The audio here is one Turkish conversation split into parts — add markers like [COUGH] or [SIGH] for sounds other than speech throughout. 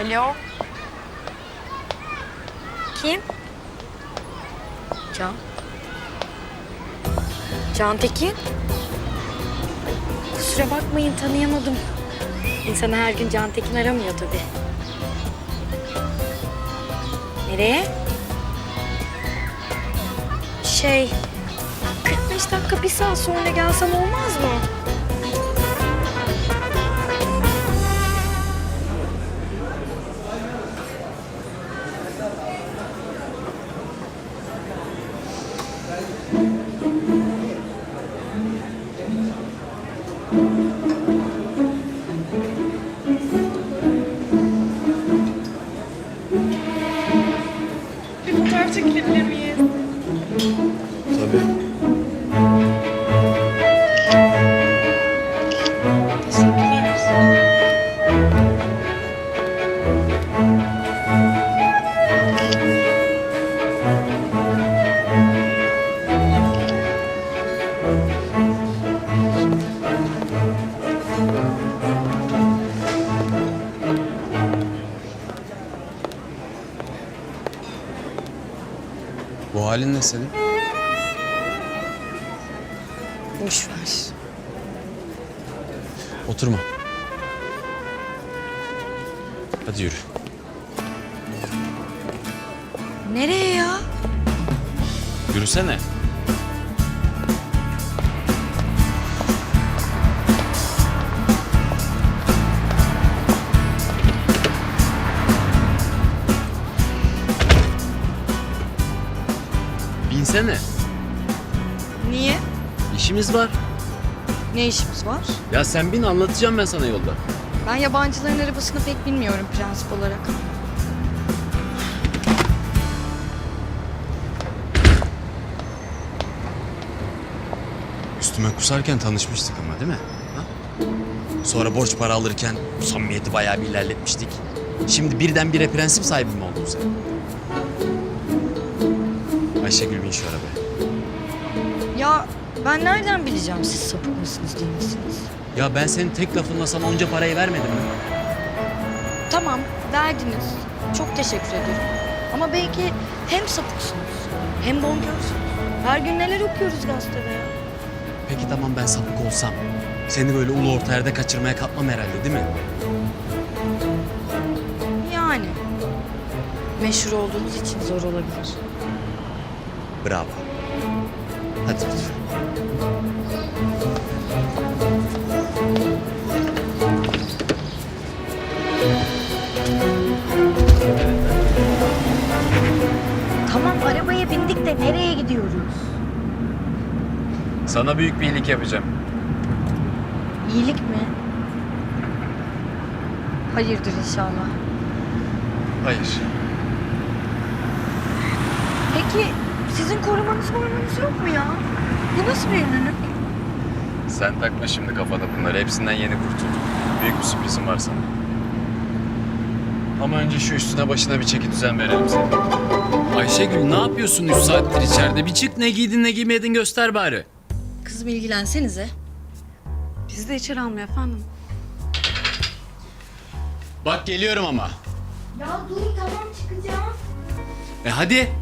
Alo. Kim? Can. Can Tekin. Kusura bakmayın tanıyamadım. İnsan her gün Can Tekin aramıyor tabii. Nereye? Şey, 45 dakika bir saat sonra gelsem olmaz mı? Ne senin? Boş ver. Oturma. Hadi yürü. Nereye ya? Yürüsene. Binsene. Niye? İşimiz var. Ne işimiz var? Ya sen bin anlatacağım ben sana yolda. Ben yabancıların arabasını pek bilmiyorum prensip olarak. Üstüme kusarken tanışmıştık ama değil mi? Ha? Sonra borç para alırken bu samimiyeti bayağı bir ilerletmiştik. Şimdi birdenbire prensip sahibi mi oldun sen? Ayşegül bin şu arabaya. Ya ben nereden bileceğim siz sapık mısınız değil misiniz? Ya ben senin tek lafınla sana onca parayı vermedim mi? Tamam verdiniz. Çok teşekkür ederim. Ama belki hem sapıksınız hem bonkörsünüz. Her gün neler okuyoruz gazetede ya. Peki tamam ben sapık olsam. Seni böyle ulu orta yerde kaçırmaya kalkmam herhalde değil mi? Yani. Meşhur olduğunuz için zor olabilir. Bravo. Hadi lütfen. Tamam arabaya bindik de nereye gidiyoruz? Sana büyük bir iyilik yapacağım. İyilik mi? Hayırdır inşallah. Hayır. Peki sizin korumanız korumanız yok mu ya? Bu nasıl bir ünlülük? Sen takma şimdi kafana bunları. Hepsinden yeni kurtuldum. Büyük bir sürprizim var sana. Ama önce şu üstüne başına bir çeki düzen verelim senin. Ayşegül ne yapıyorsun 3 saattir içeride? Bir çık ne giydin ne giymedin göster bari. Kızım ilgilensenize. Bizi de içeri almıyor efendim. Bak geliyorum ama. Ya dur tamam çıkacağım. E hadi.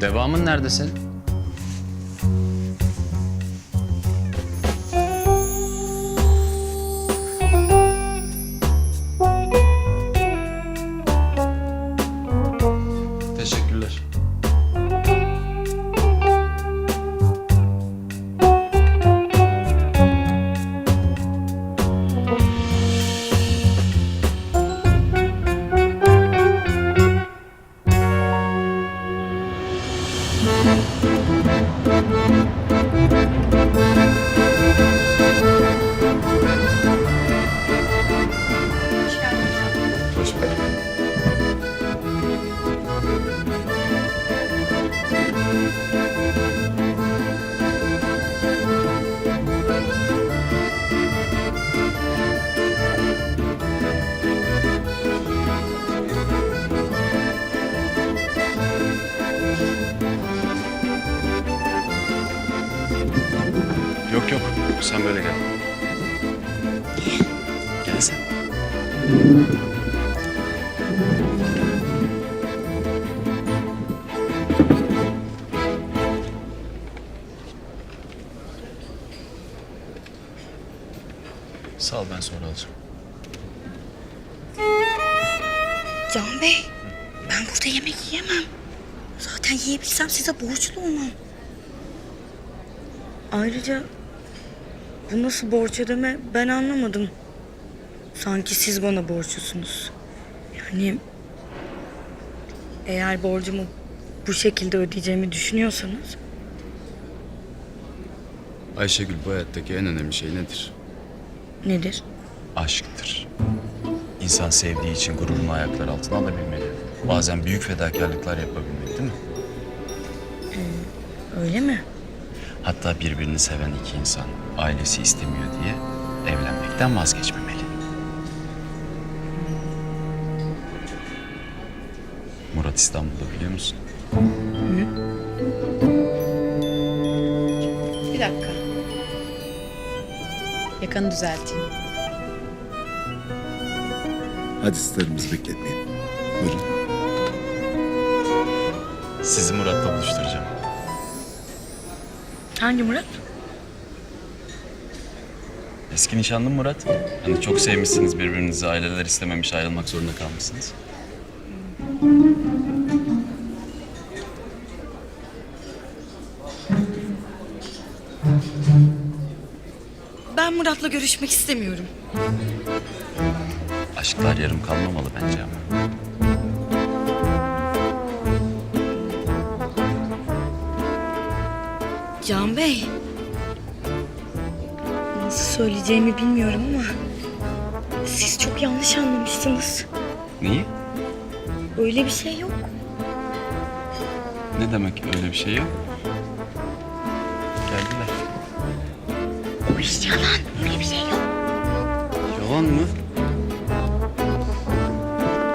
Devamın nerede Sağ ol ben sonra alacağım. Can Bey, ben burada yemek yiyemem. Zaten yiyebilsem size borçlu olmam. Ayrıca bu nasıl borç ödeme ben anlamadım. Sanki siz bana borçlusunuz. Yani eğer borcumu bu şekilde ödeyeceğimi düşünüyorsanız Ayşegül bu hayattaki en önemli şey nedir? Nedir? Aşktır. İnsan sevdiği için gururunu ayaklar altına alabilmeli. Bazen büyük fedakarlıklar yapabilmeli değil mi? Öyle mi? Hatta birbirini seven iki insan ailesi istemiyor diye evlenmekten vazgeçmemeli. Murat İstanbul'da biliyor musun? Bir dakika. Yakanı düzelteyim. Hadi starımızı bekletmeyin. Buyurun. Sizi Murat'la buluşturacağım. Hangi Murat? Eski nişanlım Murat. Hani çok sevmişsiniz birbirinizi, aileler istememiş ayrılmak zorunda kalmışsınız. Murat'la görüşmek istemiyorum. Aşklar yarım kalmamalı bence ama. Can Bey. Nasıl söyleyeceğimi bilmiyorum ama siz çok yanlış anlamışsınız. Niye? Öyle bir şey yok. Ne demek öyle bir şey yok? İş yalan. Öyle bir şey yok. Yalan mı?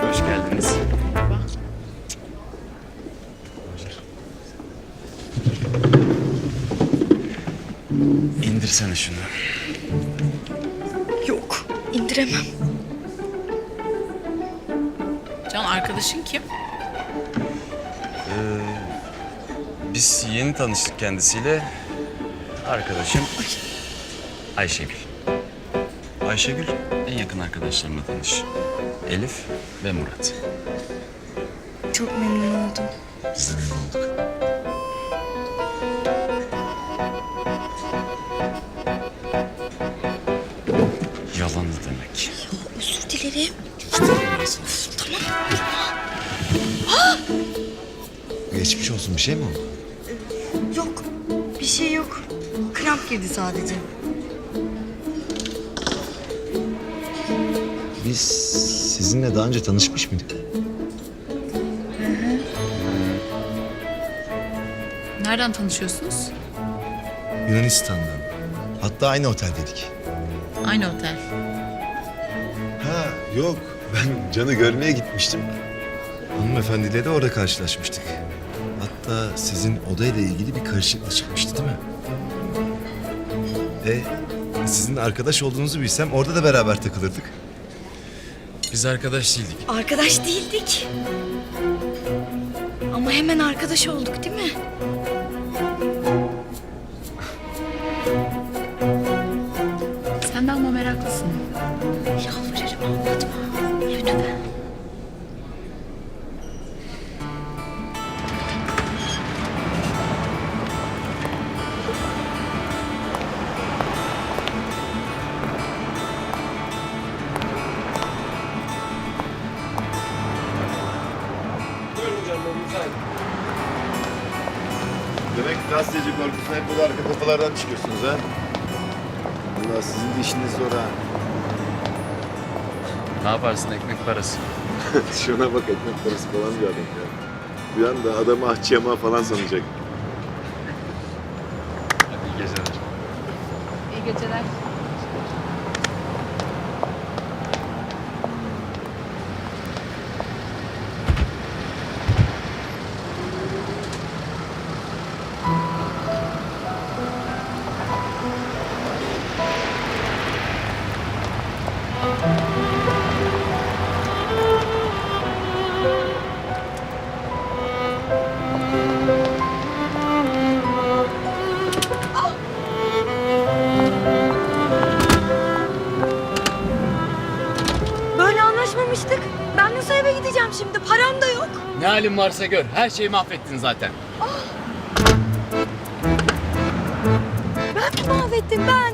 Hoş geldiniz. İndirsene şunu. Yok. indiremem. Can arkadaşın kim? Biz yeni tanıştık kendisiyle. Arkadaşım Ayşegül. Ayşegül en yakın arkadaşlarımla tanış. Elif ve Murat. Çok memnun oldum. Biz de memnun olduk. Yalan ne demek? Özür dilerim. Geçmiş olsun bir şey mi oldu? Yok. Bir şey yok. Kramp girdi sadece. Biz sizinle daha önce tanışmış mıydık? Nereden tanışıyorsunuz? Yunanistan'dan. Hatta aynı oteldeydik. Aynı otel. Ha yok ben Can'ı görmeye gitmiştim. Hanımefendiyle de orada karşılaşmıştık. Hatta sizin odayla ilgili bir karışıklık çıkmıştı değil mi? E sizin arkadaş olduğunuzu bilsem orada da beraber takılırdık. Biz arkadaş değildik. Arkadaş değildik. Ama hemen arkadaş olduk değil mi? Kapılardan çıkıyorsunuz ha? Allah sizin de işiniz zor ha. Ne yaparsın ekmek parası? [LAUGHS] Şuna bak ekmek parası falan bir adam ya. Bir anda adamı ahçı yamağı falan sanacak. Hadi iyi geceler. İyi geceler. Halin varsa gör. Her şeyi mahvettin zaten. Ben mi mahvettim ben?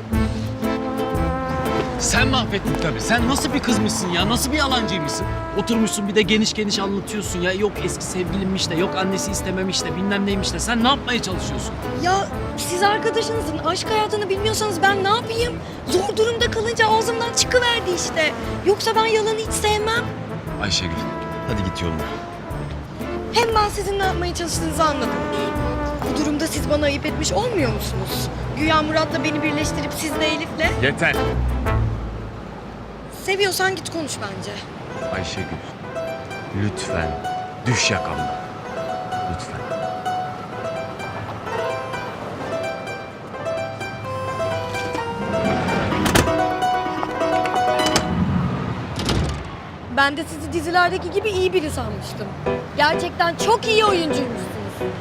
Sen mahvettin tabii. Sen nasıl bir kızmışsın ya? Nasıl bir yalancıymışsın? Oturmuşsun bir de geniş geniş anlatıyorsun ya. Yok eski sevgilimmiş de, yok annesi istememiş de, bilmem neymiş de. Sen ne yapmaya çalışıyorsun? Ya siz arkadaşınızın aşk hayatını bilmiyorsanız ben ne yapayım? Zor durumda kalınca ağzımdan çıkıverdi işte. Yoksa ben yalanı hiç sevmem. Ayşegül, hadi git yoluna. Hem ben sizin ne yapmaya çalıştığınızı anladım. Bu durumda siz bana ayıp etmiş olmuyor musunuz? Güya Murat'la beni birleştirip sizle Elif'le. Yeter. Seviyorsan git konuş bence. Ayşegül, lütfen düş yakamdan. Lütfen. Ben de sizi dizilerdeki gibi iyi biri sanmıştım. Gerçekten çok iyi oyuncuymuşsunuz.